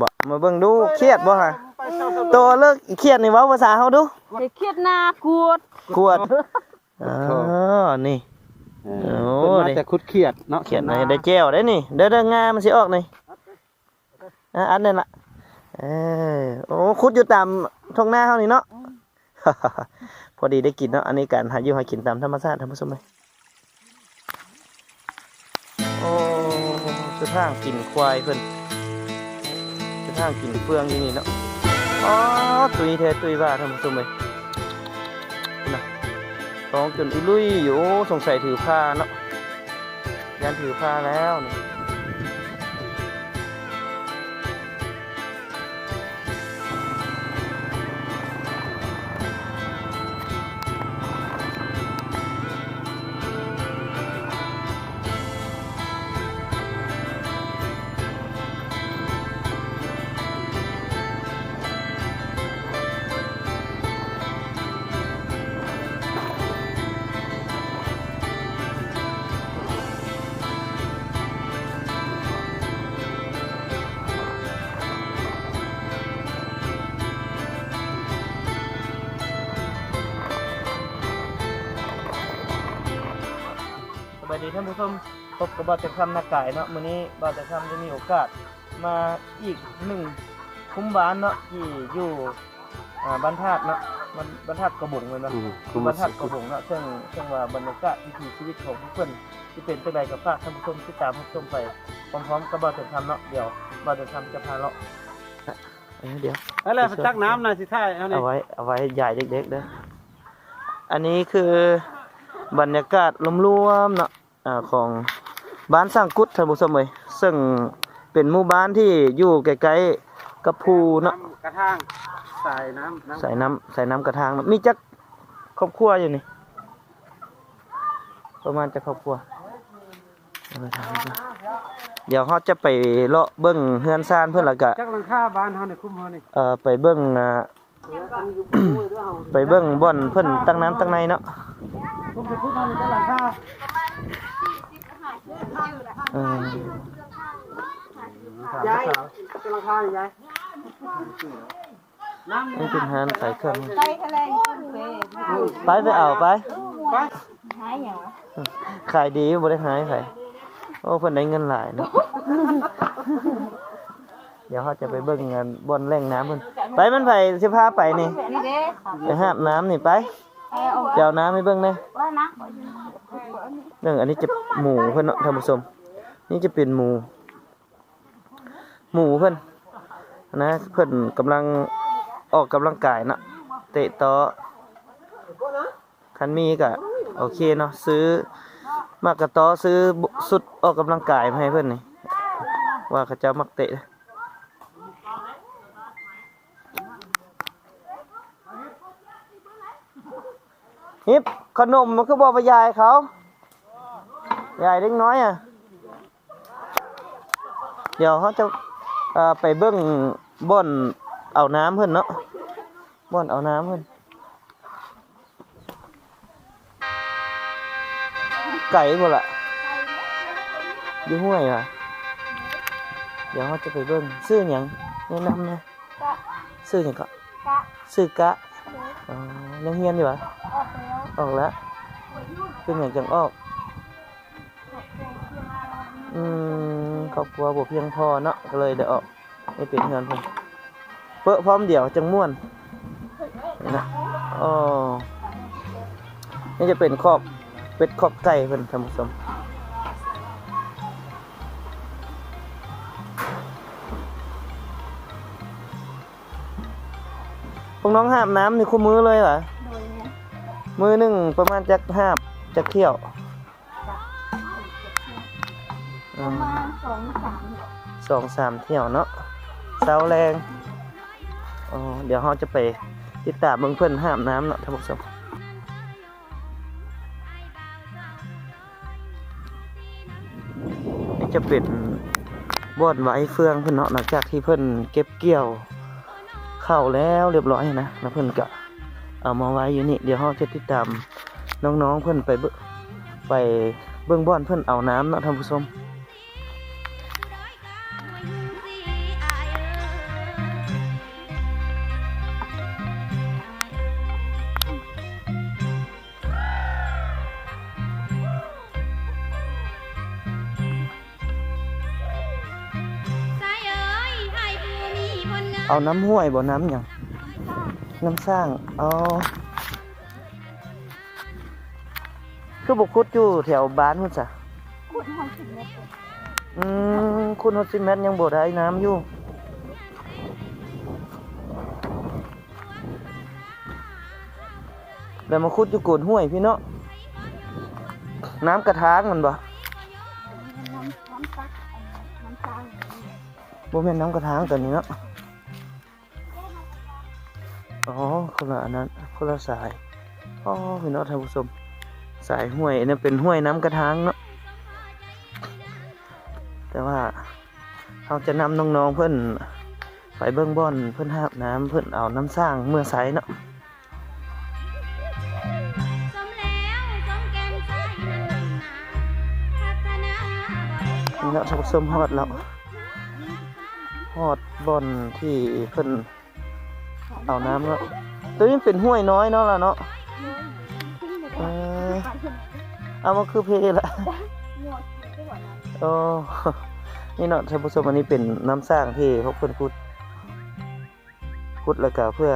บ่มาเบิ่งดูเครียดบ่ฮะโตเลิกเครียดนี่เว้าภาษาเฮาดูอย่าเครียดหน้ากวดกวดอ๋อนี่เอโอ้อเพิ่นมาแต่คุดเครียดเนาะเครียดนี่ได้แจ้วได้นี่เด้อเด้องามันสิออกนี่อะอันนั้นล่ะเออโอ้ขุดอยู่ตามท้องนาเฮานี่เนาะพอดีได้กินเนาะอันนี้การหาอยู่หากินตามธรรมชาติท่านผู้ชมเลยโอ้คือทางกินควายเพิ่น ห้างกินเฟืองอยู่นี่เนาะอ๋อตุยแท้ตุยว่าท่านผู้ชมเลยนะท้องจนอุลุยอยู่สงสัยถือผ้าเนาะยันถือผ้าแล้วนี่ บกับบาจะคำนักกายเนาะมื้อนี้บาจะคำจะมีโอกาสมาอีกหนึ่งคุ้มบ้านเนาะที่อยู่อ่าบ้านธาตุเนาะบ้านบ้านธาตุกระบุงเลยเนาะ อืมคือบ้านธาตุกระบุงเนาะซึ่งซึ่งว่าบรรยากาศวิถีชีวิตของผู้เพิ่นที่เป็นจังไดกับฝากท่านผู้ชมติดตามรับชมไปพร้อมๆกับบาจะคำเนาะเดี๋ยวบาจะคำจะพาเลาะเอ้ยเดี๋ยวอะไรไปตักน้ำหน่อยสิท่ายเอานี่เอาไว้เอาไว้ใหญ่เด็กๆเด้ออันนี้คือบรรยากาศรวมๆเนาะอ่าของ บ้านสร้างกุดท่านผู้ชมเอ้ยซึ่งเป็นหมู่บ้านที่อยู่ใกล้ๆกับภูเนาะกระทางใส่น้ำน้ำใส่น้ำใส่น้ำกระทางเนาะมีจักครอบครัวอยู่นี่ ประมาณจักครอบครัวเอาไปทำดีกว่าเดี๋ยวเขาจะไปเลาะเบิ้งเฮือนซานเพื่อนและกะจักหลังคาบ้านเฮานี่คุ้มเฮานี่เอ่อไปเบิ้งอ่าไปเบิ้งบ่อนเพิ่นตั้งน้ำตั้งในเนาะ คุ้มไปคุ้มเฮานี่จักหลังคาเออยายจักหลังคานี่ยายน้ำนี่เป็นฮานขายเครื่องไปทะเลเฟ่ไปไปเอาไปไปหายอย่างวะขายดีบ่ได้หายไผโอ้เพิ่นได้เงินหลายเนาะเดี๋ยวเขาจะไปเบิ่งงานบ่อนแหล่งน้ำเพิ่นไปมันไผสิพาไปนี่นี่เด้ไปหาบน้ำนี่ไปไปเอาเดี๋ยวน้ำให้เบิ่งเด้ว่านะ เรื่งอันนี้จะหมูเพิ่นเนาะท่านผู้ชมนี่จะเป็นหมู หมูเพิ่อนนะเพิ่อนกำลังออกกำลังกายเนาะเตะต่อคันมีก็โอเคเนาะซื้อมากกระต้อซื้อสุดออกกำลังกายมาให้เพิ่อนนี่ว่าเขาจ้ามักเตะ ฮิปขนมมันคือบอกไปยายเขายายเล็กน้อยอะ เดี๋ยวเขาจะเอ่อไปเบิ้งบ่อนเอาน้ำเพิ่นเนาะบ่อนเอาน้ำเพิ่นไก่บ่ละอยู่ห้วยว่ะเดี๋ยวเขาจะไปเบิ้งซื้อหยังแนะนำนะซื้อหยังก็กะซื้อกะ อ๋อยังเฮียนอยู่วะออกแล้วออกแล้วเป็นอย่างจังออก อืมครอบครัวบ่เพียงพอเนาะก็เลยได้ออกไม่เป็นเงินเพิ่นเปิ้อพร้อมเดี๋ยวจังม่วนนี่นะอ๋อนี่จะเป็นครอบเป็ดครอบไก่เพิ่นท่านผู้ชม พวกน้องหาบน้ำนี่คู่มือเลยเหรอโดยเนี่ยมือหนึ่งประมาณจักหาบจักเที่ยวปอืระมมาณสองสามสองสามเที่ยวเนาะเสาแรงอ๋อเดี๋ยวเราจะไปติดตามเบิ่งเพื่อนห้ามน้ำเนาะท่านผู้ชมนี่จะเป็นบ่อนไว้เฟืองเพื่อนเนาะหลังจากที่เพื่อนเก็บเกี่ยว เข้าแล้วเรียบร้อยนะแล้วเพื่อนก็เอามาไว้อยู่นี่เดี๋ยวเราจะติดตามน้องๆเพื่อนไปเบิ่งไปเบื้องบ้อนเพื่อนเอาน้ำเนาะท่านผู้ชม เอาน้ำห้วยบ่น้ำหยังน้ำสร้างเอาคือบุคุดอยู่แถวบ้านพุ่นจ้ะขุดหอยสิบเมตรอืมคุณฮอดซิเมตรยังบ่ได้น้ำอยู่แล้วมาคุดอยู่โกนห้วยพี่เนาะน้ำกระทางมันบ่น้ำน้ำซักน้ำตาลบ่แม่นน้ำกระทางตัวนี้เนาะ อ๋อคนละอันนั้นคนละสายอ๋อพี่เนาะท่านผู้ชมสายห้วยอันนั้นเป็นห้วยน้ำกระทางเนาะแต่ว่าเราจะนำน้องๆเพิ่อนไปเบิ่งบอนเพิ่อนหาบน้ำเพิ่อนเอาน้ำสร้างเมื่อไสเนาะสมแล้วสมแก้มใจนั้นนาพัฒนาบ่ได้นี่เนาท่านผู้ชมฮอดแล้วฮอดบอนที่เพิ่อน เอาน้ำเนาะตัวนี้เป็นห้วยน้อยเนาะล่ะเนาะเออขาดขึ้นเอามาคือเพละโอ้นี่เนาะท่านผู้ชมอันนี้เป็นน้ำสร้างที่พวกเพื่อนพุดพุดแล้วก็เพื่อ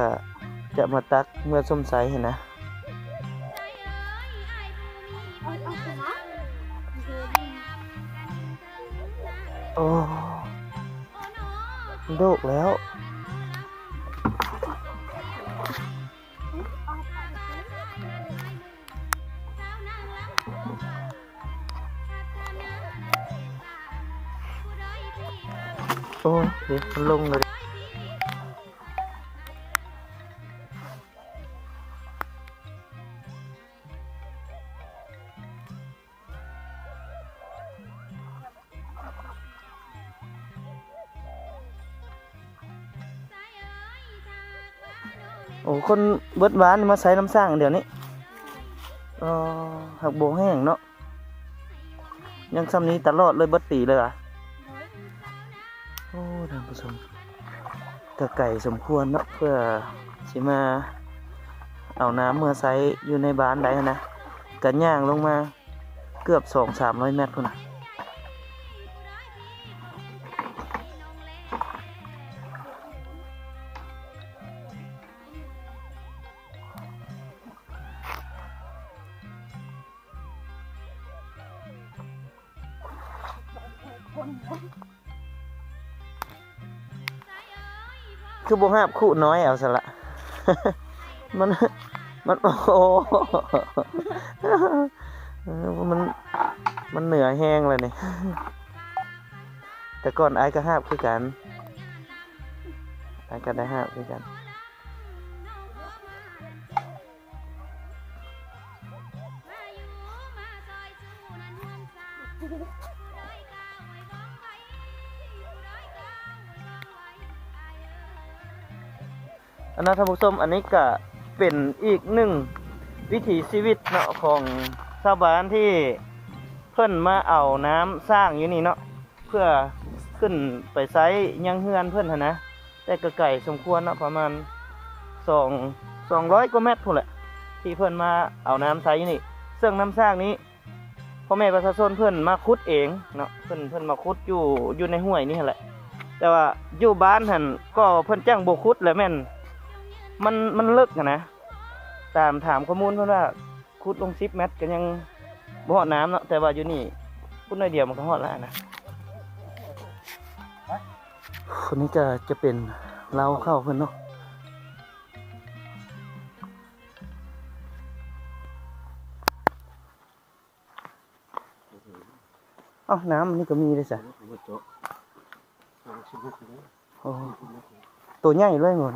จะมาตักเมื่อส้มใสเห็นนะอาเอาไปนะโอ้โดกแล้ว โอ้เดี๋ยวมันลงเลยโอ้คนเบิดบ้านมาใช้น้ำสร้างเดี๋ยวนี้อ๋อหักโบแห้งเนาะยังซ้ำนี้ตลอดเลยเบิดปีเลยอะโอ้ท่านผู้ ชมกะไก่สมควรเนาะเพื่อสิมาเอาน้ำเมื่อไซอยู่ในบ้านได้นะกันย่างลงมาเกือบสองสามร้อยเมตรพุ่นนะ คือบ่ห้าบคู่น้อยเอาซะละ มัน มันโอ้โหมัน มันเหนือแห้งเลยนี่แต่ก่อนไอ้ก็ห้าบคือกันไอ้ก็ได้ห้าบคือกัน อันนั้นท่านผู้ชมอันนี้ก็เป็นอีกหนึ่งวิถีชีวิตเนาะของชาวบ้านที่เพิ่นมาเอาน้ำสร้างอยู่นี่เนาะเพื่อขึ้นไปไซยังเฮือนเพื่อนนะแต่ก็ไก่สมควรเนาะประมาณสองสองร้อยกว่าเมตรพุ่นแหละที่เพื่อนมาเอาน้ำไซอยู่นี่ซึ่งน้ำสร้างนี้พ่อแม่ประชาชนเพื่อนมาขุดเองเนาะเพื่อนเพื่อนมาขุดอยู่อยู่ในห้วยนี่แหละ แต่ว่าอยู่บ้านหันก็เพิ่นจ้างโบขุดแหละแม่น มันมันเลิกอะนะ ตามถามข้อมูลเพื่อนว่าขุดลงซิปเมตรก็ยังบ่อน้ำเนาะแต่ว่าอยู่นี่ขุดน้อยเดียวมันก็ฮอดแล้วนะคนนี้ก็จะเป็นเราเข้าเพื่อนเนาะเอ้าน้ำอันนี่ก็มีเลยจ้ะโอ้ตัวใหญ่เลยหมด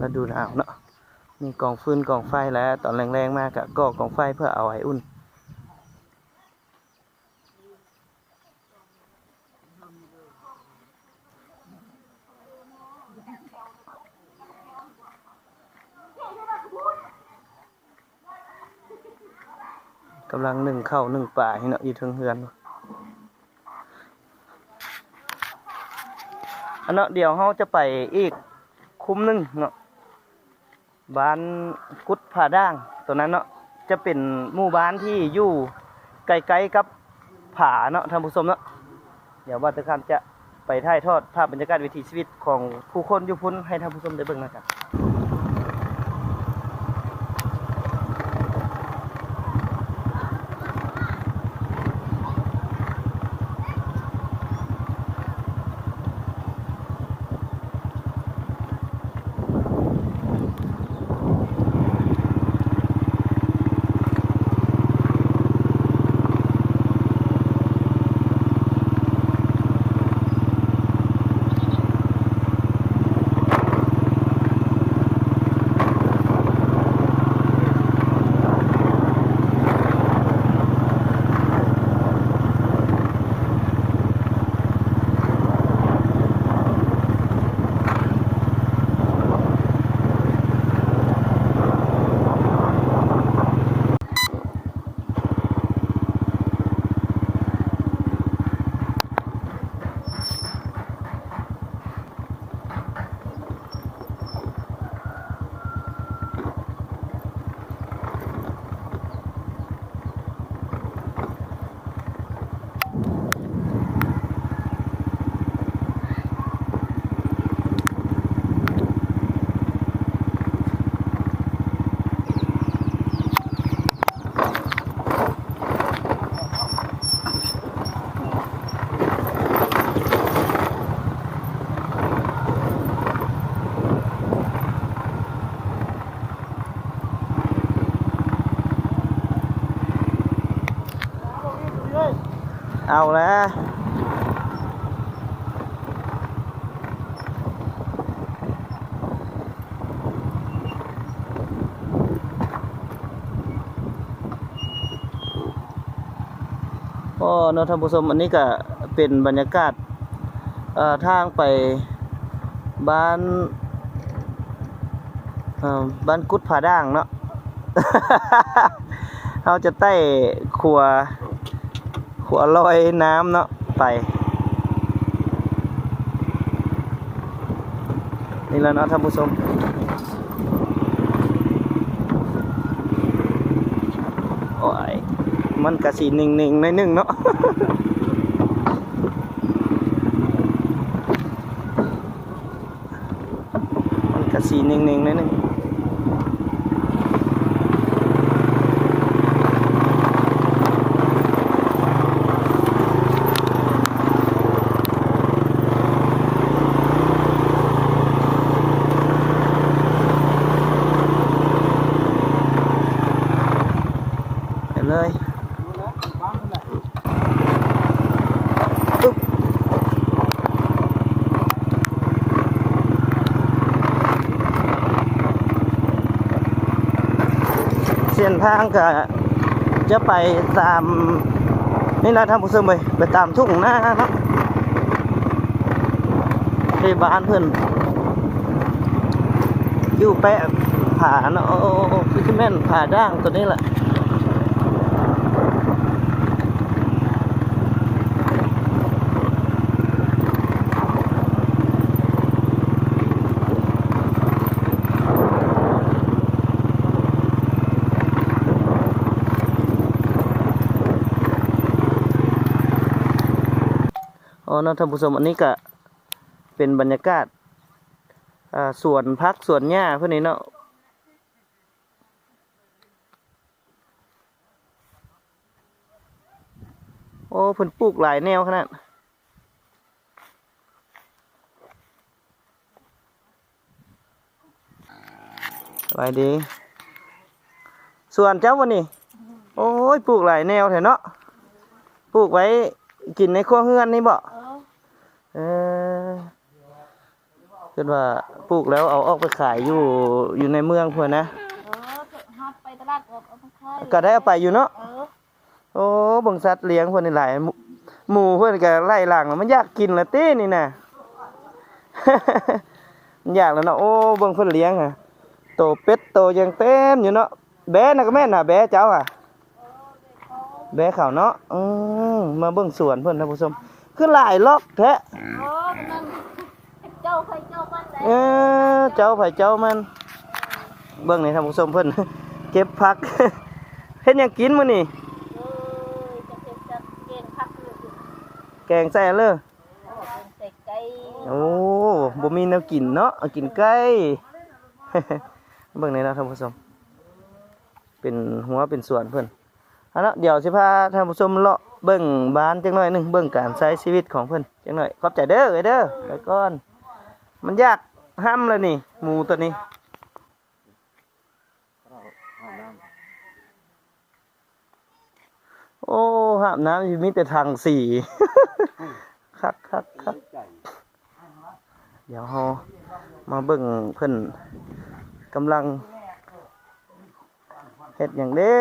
มาดูหนาวเนาะมีกองฟืนกองไฟแล้ว ตอนแรงๆมากอะก่อกองไฟเพื่อเอาไว้อุ่นกำลังหนึ่งเข้าวหนึ่งป่าให้เนาะอยู่เทิงเฮือน อันเนาะเดี๋ยวเขาจะไปอีกคุ้มหนึงเนาะบ้านกุดผาด่างตัวนั้นเนาะจะเป็นหมู่บ้านที่อยู่ไกลๆกับผาเนาะท่านผู้ชมเนาะเดี๋ยวว่าตะคำจะไปถ่ายทอดภาพบรรยากาศวิถีชีวิตของผู้คนอยู่พุ่นให้ท่านผู้ชมได้เบิ่งนะครับ เนอะท่านผู้ชมอันนี้ก็เป็นบรรยากาศทางไปบ้านบ้านกุดผาด่างเนาะ เราจะใต้ขัวขัวลอยน้ำเนาะไป นี่แล้วเนาะท่านผู้ชมโอ้ย มันกระสีหนึ่งหนึ่งในหนึ่งเนาะมันกระสีหนึ่งหนึ่งในหนึ่ง เส้นทางก็จะไปตามนี่นะท่านผู้ชมไปไปตามทุ่งนาครับที่บ้านเพื่อนอยู่แปะผาเนาะคือแม่นผาด่างตัวนี้แหละ นาะท่านผู้ชมอันนี้ก็เป็นบรรยากาศอ่าสวนพักสวนหญ้าเพื่อนนี่เนาะโอ้เพิ่นปลูกหลายแนวขนาดสบายดี ส่วนเจ้าวันนี้ โอ้ยปลูกหลายแนวแถเนาะปลูกไว้กินในครัวเฮือนนี่บ่ เออเออคิดว่าปลูกแล้วเอาออกไปขายอยู่อยู่ในเมืองเพื่อนนะ เออฮอดไปตลาดก็เอามาขายก็ได้เอาไปอยู่เนาะ เออโอ้เบังสัตว์เลี้ยงเพื่อนนี่หลายหมู่หมูเพื่อนก็ไล่หลังแล้วมันอยากกินละตี้นี่นะ มันอยากแล้วเนาะ โอ้เบิ่งเพิ่นเลี้ยงอะโตเป็ดโตยังเต็มอยู่เนาะ แบะน่ะก็แม่นน่ะแบะเจ้าอะแบะเขาเนาะอืมมาเบิ่งสวนเพิ่นท่านผู้ชม คือหลายล็อกแท้เออนั่นเจ้าใครเจ้าบ้านไหนเออเจ้าไผเจ้ามัน เบิ่งนี่ท่านผู้ชมเพิ่นเก็บผักเฮ็ดหยังกินมื้อนี่เออแกงใส่เลยใส่ไก่โอ้บ่มีแนวกินเนาะเอากินไก่เบิ่งในอยเนาะท่านผู้ชมเป็นหัวเป็นส่วนเพิ่นเอาละเดี๋ยวสิพาท่านผู้ชมเลาะ เบิ่งบ้านจังหน่อยหนึ่งเบิ่งการใช้ชีวิตของเพิ่อนจังหน่อยขอบใจเด้อเอ้ยเด้อไปก่อน มันยากห้ำแล้วนี่หมูตัวนี้โอ้ห้ามน้ำอยู่มีแต่ทางสี่คักคักคักเดี๋ยวเรามาเบิ่งเพิ่อนกำลังเฮ็ดอย่างเด้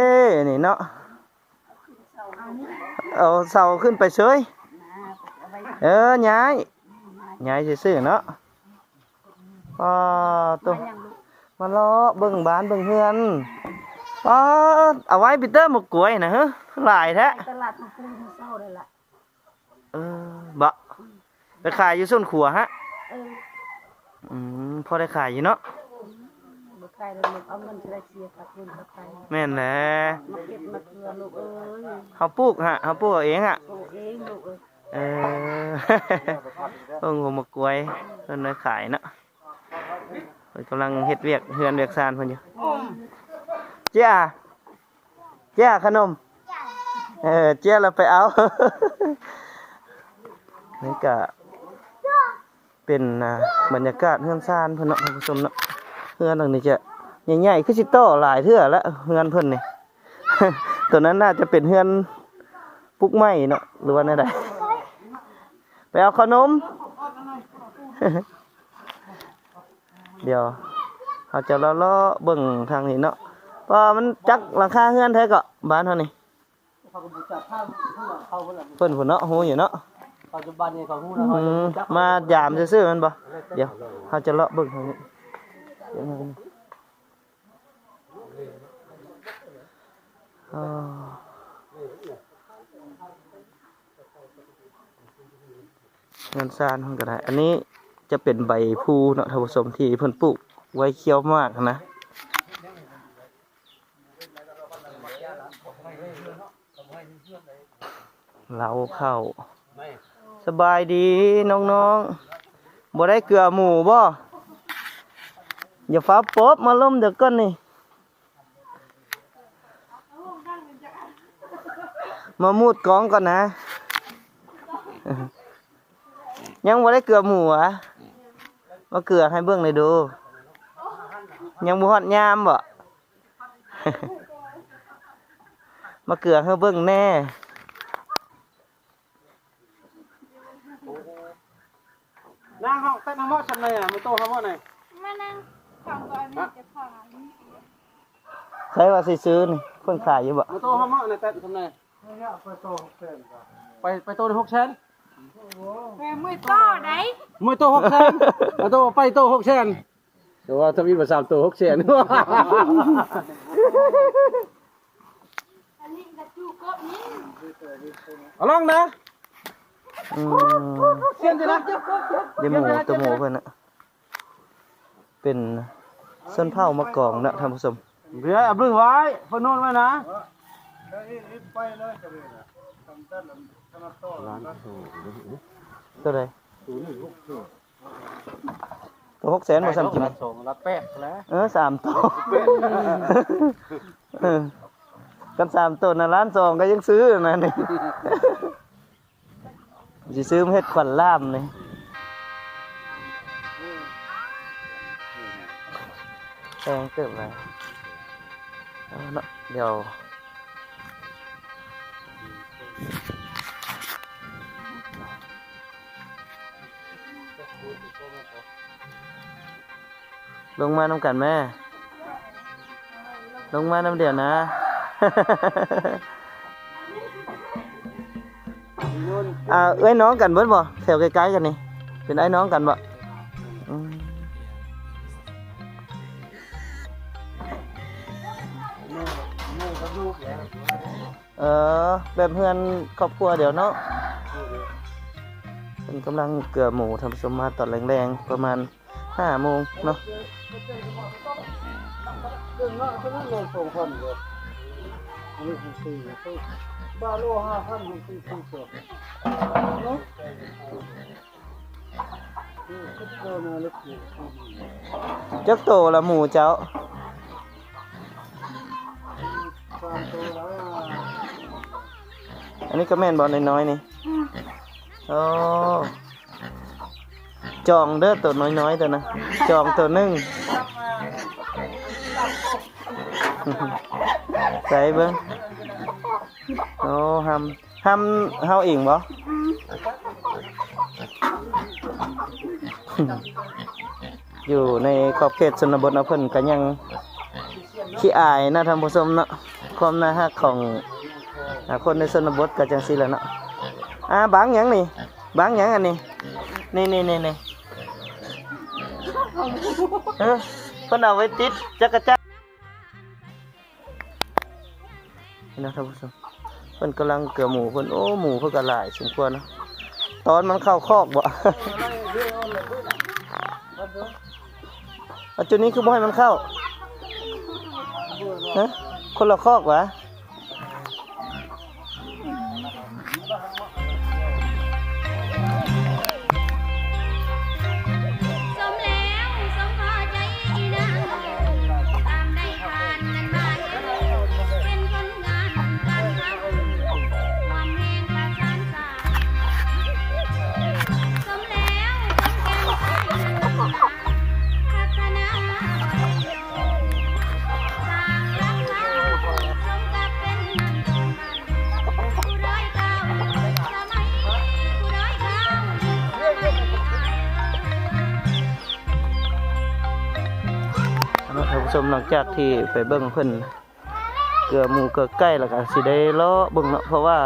นี่เนาะ เอาเสาขึ้นไปเฉยเออย้ายย้ายซื่อๆเนาะป้าตัวมาเลาะเบิ่งบ้านเบิ่งเฮือนป้าเอาไว้ปีเตอร์หมกกล้วยนะเฮ้อหลายแท้ตลาดมันปรุงเศร้าเลยล่ะเออบะไปขายอยู่ส้นขัวฮะเอออืมพอได้ขายอยู่เนาะบุก ไก่เลยลูกเอาเงินจะได้เชียร์กับคุณกับใครแม่นแหละมาเก็บมาเกลือลูกเอ้ยเฮาปลูกฮะเฮาปลูกเอาเองฮะปลูกเองลูกเอ้ยเออ เพิ่งหัวมากล้วยเพิ่นได้ขายเนาะเพิ่นกำลังเฮ็ดเวียกเฮือนเวียกซานเพิ่นอยู่เจ้าเจ้าขนม เออเจ้าเราไปเอา นี่ก็เป็นอ่าบรรยากาศเฮือนซานเพิ่นเนาะท่านผู้ชมเนาะ เฮือนหลังนี้จะใหญ่ๆคือสิโตหลายเทื่อแล้วเฮือนเพิ่นนี่ตัวนั้นน่าจะเป็นเฮือนปลุกไม้เนาะหรือว่าแนวใดไปเอาขนม เดี๋ยวเขาจะเลาะเลาะเบิ่งทางนี้เนาะเพราะมันจักหลังคาเฮือนแท้ก็บ้านเท่านี้เขาก็บุจับข้าวเขาเพิ่นล่ะเพิ่นพุ่นเนาะฮู้อยู่เนาะปัจจุบันนี่เขาฮู้แล้วเขาอืมจับมายามซื่อๆแมันบ่เดี๋ยวเขาจะเลาะเบิ่งทางนี้เดี๋ ยวนะอ๋อเงินซานเพิ่นก็ได้ อันนี้จะเป็นใบพูเนาะท่านผู้ชมที่เพิ่นปลูกไว้เคี้ยวมากนะเราเข้า สบายดีน้องๆบ่ได้เกลือหมูบ่ อย่าฟ้าปบมาล้มเดี๋ยวก่อนนี่ มามูดกองก่อนนะ ยังบ่ได้เกลือหมูอะมาเกลือให้เบิ่งเลยดู ยังบ่ฮอดยามบ่ มาเกลือให้เบิ่งแน่นางเฮาเต้นเฮาเหมาะซั่นเลยอะมันโตเฮาเหมาะไหนมานั่ง ฟังก่อนมันจะผ่านใครว่าสิซื้อนี่เพิ่นขายอยู่บ่มันโตเฮาเหมาะในเต้นซั่นเลยไปไปโตใน6แสนแม่มือต่อได้มวยโต6แสนเอาโตไปโต6แสนเดี๋ยวว่าทวีตมา3โต6แสนอันนี้กระจูกบนี้เอาลองนะอืมเสียนสินะเดี๋ยวหมูตัวหมูเพิ่นน่ะ เป็นส้นเผามะกองนะท่านผู้ชมเดี๋ยวเอาบึ้งไว้เพิ่นโน่นไว้นะตัวใดตัวหกแสนบ่ซ้ำกินสองละแปดแล้วเออสามตัวเออกันสามตัวนะล้านสองก็ยังซื้อนะนี่สิซื้อมาเฮ็ดขวัญล่ามนี่แพงเติบเลย เอาเนาะเดี๋ยวลงมาน้ำกันแม่ลงมาน้ำเดียว แบบเพื่อนครอบครัวเดี๋ยวเนาะเป็นกำลังเกลือหมูทำสมมาตอนแรงๆประมาณห้าโมงเนาะเนาะเพิ่นโน่นส่งคนเด้ออันนี้ของสี่บ้าโลห้าพันสี่สี่ตัวเนาะนี่ก็เจอมาเล็กอยู่จักโตละหมูเจ้า นนี้ก็แม่นบอลน้อยๆนี่โอ้จองเด้อตัวน้อยๆตัวนะจองตัวหนึ่งใส่เบิ้งโอ้ทำทำเฮาเองบ่อยู่ในขอบเขตชนบทเนาะเพิ่นก็ยังขี้อายนะท่านผู้ชมเนาะความน่าฮักของ อ่าคนในชนบทก็จังซี่แหละเนาะอ่าบางหยังนี่บางหยังอันนี้นี่นี่นี่นี่เออเพิ่นเอาไว้ติดจักรจักรนี่นะท่านผู้ชมเพิ่นกำลังเกลือหมูเพิ่นโอ้หมูเพิ่นก็หลายสมควรเนาะตอนมันเข้าคอกบ่เอาจุดนี้คือบ่ให้มันเข้าฮะคนละคอกวะ ชมหลังจากที่ไปเบิ่งเพิ่นเกลือหมูเกลือไก่แล้วก็สิได้เลาะเบิ่งเนาะเพราะว่า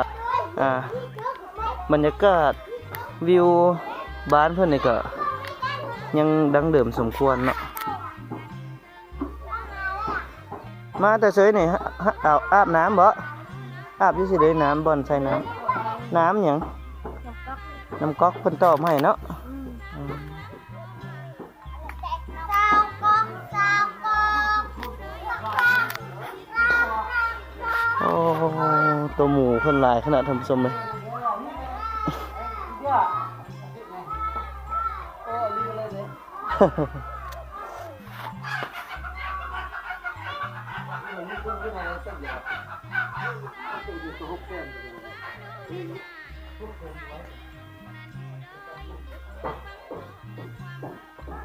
อ่าบรรยากาศวิวบ้านเพิ่นนี่ก็ยังดังเดิมสมควรเนาะมาแต่เฉยนี่เอาอาบน้ำบ่อาบยู่สิได้น้ำบ่อนใส่น้ำน้ำหยังน้ำก๊อกเพิ่นตอบให้เนาะ ตัวหมูคนลายขนาดทำสมเลย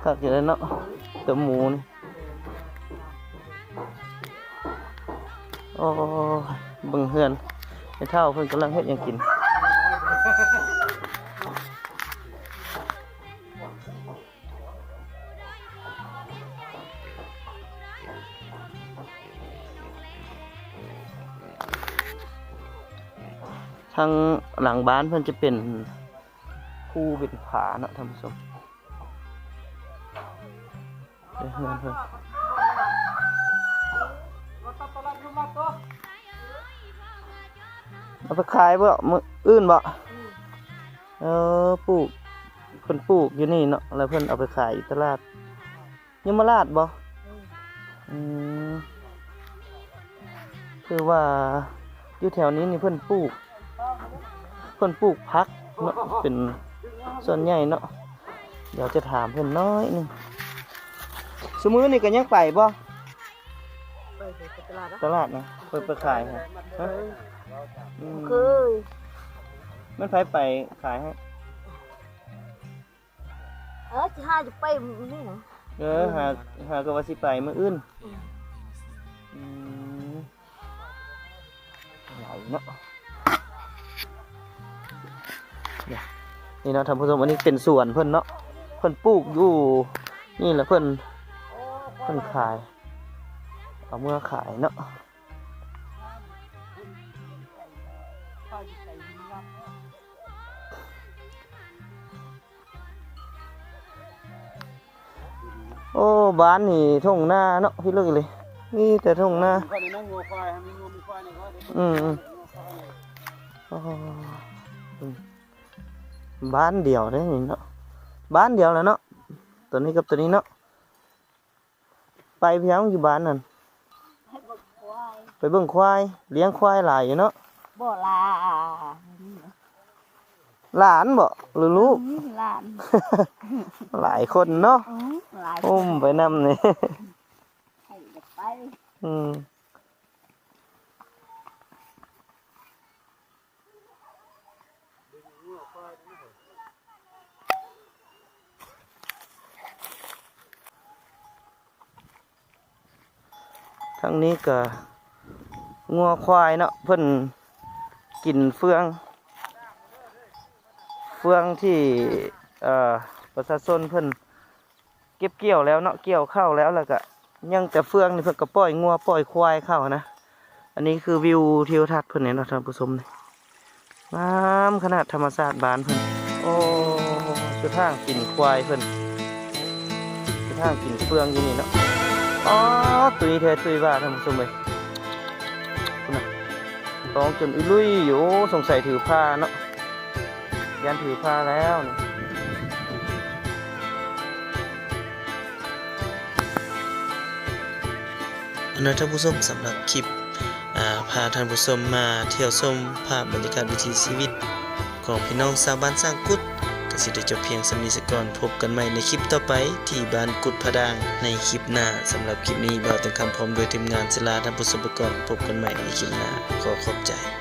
คักอยู่เลยเนาะตัวหมูนี่โอ้บิ่งเฮือน ไอ้เท่าเพิ่นกำลังเฮ็ดหยังกิน ทางหลังบ้านเพิ่นจะเป็นภูเป็นผาเนาะท่านผู้ชมเดี๋ยวเฮือนเพิ่น เอาไปขายบ่มื้ออื่นบ่เออปลูกเพิ่นปลูกอยู่นี่เนาะแล้วเพิ่นเอาไปขายอยู่ตลาดยมราชบ่อืมคือว่าอยู่แถวนี้นี่เพิ่นปลูก เพิ่นปลูกพักเนาะเป็นส่วนใหญ่เนาะเดี๋ยวจะถามเพิ่นน้อยหนึงสมื้อนี่ก็ยังไปบ่ไปไปตลาดนะตลาดนะเปิดไปขายฮะฮะ อืมเคยมันไปไปขายให้เออจะหาจะไปนี่นะเออหาหาก็ว่าสิไปมื้ออื่นอืมไหลเนาะเดี๋ยวนี่เนาะท่านผู้ชมอันนี้เป็นสวนเพิ่นเนาะเพิ่นปลูกอยู่ นี่แหละเพิ่นเพิ่นขาย เอาเมื่อขายเนาะ โอ้บ้านนี่ทุ่งนาเนาะพี่เลิกเลยนี่แต่ทุ่งนาข้าวในนั่งงัวควายมีงัวมีควายในข้าอืมอบ้านเดียวได้นี่เนาะบ้านเดียวแล้วเนาะตัวนี้กับตัวนี้เนาะไปเพียงอยู่บ้านนั่นไปเบิ่งควายเลี้ยงควายหลายอยู่เนาะบ่ลา หลานบ่หรือลูกอืมหลาน หลายคนเนาะอืมหลายอุ้มไปนำนี่ให้เด็กไปอืมทั้งนี้ก็งัวควายเนาะเพิ่นกินเฟืองเฟืองที่ประชาชนเพิ่นเก็บเกี่ยวแล้วเนาะเกี่ยวเข้าวแล้วแล้วก็ยังแต่เฟืองนี่เพิ่นก็ปล่อยงัวปล่อยควายเข้านะ อันนี้คือวิวทิวทัศน์เพิ่นเนี่ยเนาะท่านผู้ชมนี่งามขนาดธรรมชาติบานเพิ่นโอ้คือทางกินควายเพิ่นคือทางกินเฟืองอยู่นี่เนาะอ๋อตุยแท้ตุยว่าท่านผู้ชมเลยคุณน่ะร้องจนอุ้ยลุยอยู่สงสัยถือผ้าเนาะ ยันถือผ้าแล้วนะท่านผู้ชมสำหรับคลิปพาท่านผู้ชมมาเที่ยวชมภาพบรรยากาศวิถีชีวิต ของพี่น้องชาวบ้านสร้างกุดกสิได้จบเพียงสำนีสก่อนพบกันใหม่ในคลิปต่อไปที่บ้านกุดพะดางในคลิปหน้าสำหรับคลิปนี้บ่าวแต่คำพร้อมโดยทีมงานศิลาท่านผู้ชมไปก่อนพบกันใหม่ในคลิปหน้าขอขอบใจ